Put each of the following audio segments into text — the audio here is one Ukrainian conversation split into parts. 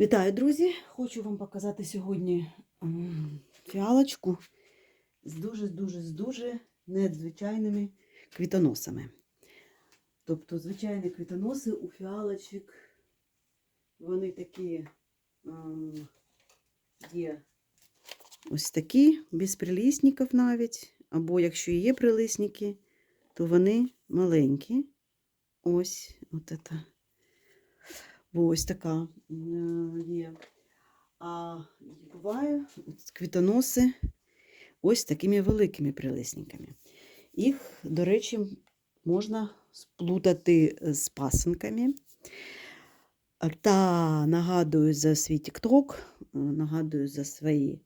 Вітаю, друзі! Хочу вам показати сьогодні фіалочку з дуже-дуже з дуже надзвичайними квітоносами. Тобто, звичайні квітоноси у фіалочок, вони такі є ось такі, без прилісників навіть. Або якщо є прилисники, то вони маленькі. Ось, от це. Ось така е, є. А буває квітоноси ось такими великими прилисниками. Їх, до речі, можна сплутати з пасенками. Та нагадую за свій TikTok, нагадую за свої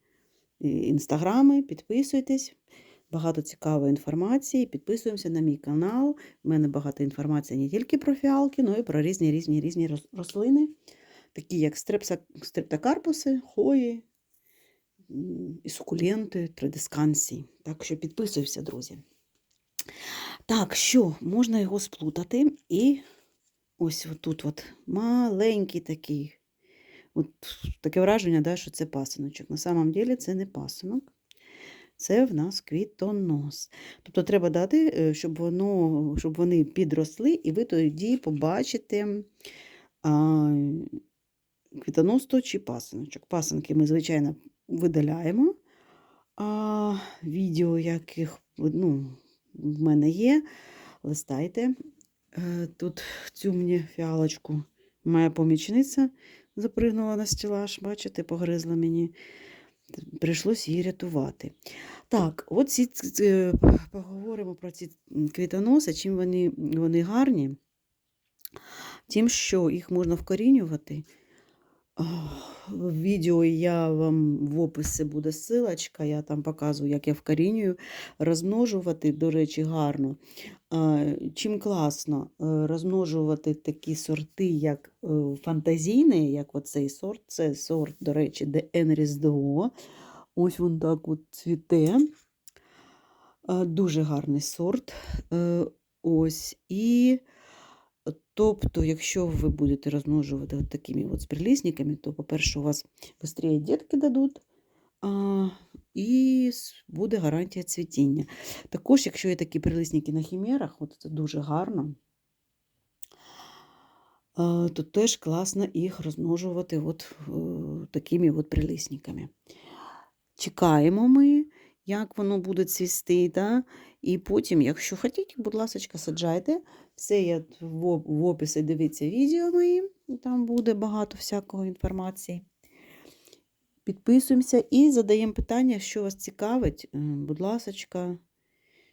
е, інстаграми. Підписуйтесь. Багато цікавої інформації. Підписуємося на мій канал. У мене багато інформації не тільки про фіалки, але й про різні різні різні рослини, такі як стрептокарпуси, хої і сукуленти, тридискансії. Так що підписуйся, друзі. Так, що можна його сплутати. І ось тут от маленький такий. От таке враження, да, що це пасиночок. На самом деле це не пасинок. Це в нас квітонос. Тобто треба дати, е, щоб, воно, щоб вони підросли, і ви тоді побачите а, квітонос то чи пасиночок. Пасинки ми, звичайно, видаляємо. А, відео, яких ну, в мене є, листайте. Е, Тут цю мені фіалочку моя помічниця запригнула на стілаж, бачите, погризла мені. Прийшлось її рятувати. Так, от ці, поговоримо про ці квітоноси, чим вони, вони гарні. Тим, що їх можна вкорінювати. В відео я вам в описі буде ссылочка, я там показую, як я вкорінюю. Розмножувати, до речі, гарно. Чим класно розмножувати такі сорти, як е, фантазійний, як оцей сорт, це сорт, до речі, де Енріздо. Ось він так от цвіте. Дуже гарний сорт. Е, Ось. І тобто, якщо ви будете розмножувати от такими от з прилісниками, то, по-перше, у вас швидше дітки дадуть. А, і буде гарантія цвітіння. Також, якщо є такі прилисники на хімерах, от це дуже гарно, а, то теж класно їх розмножувати от, е, такими от прилисниками. Чекаємо ми, як воно буде цвісти. Да? І потім, якщо хочете, будь ласка, саджайте. Все є в, описі, дивіться відео мої, там буде багато всякої інформації. Підписуємося і задаємо питання, що вас цікавить. Будь ласка,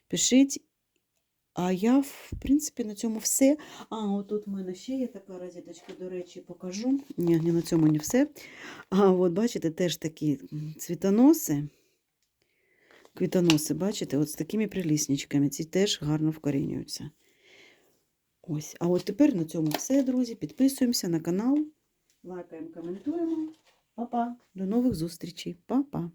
пишіть. А я, в принципі, на цьому все. А, отут в мене ще є така розеточка, до речі, покажу. Ні, ні, на цьому не все. А от бачите, теж такі цвітоноси. Квітоноси, бачите, от з такими прилісничками. Ці теж гарно вкорінюються. Ось. А от тепер на цьому все, друзі. Підписуємося на канал, лайкаємо, коментуємо. Па-па. До нових зустрічей. Па-па.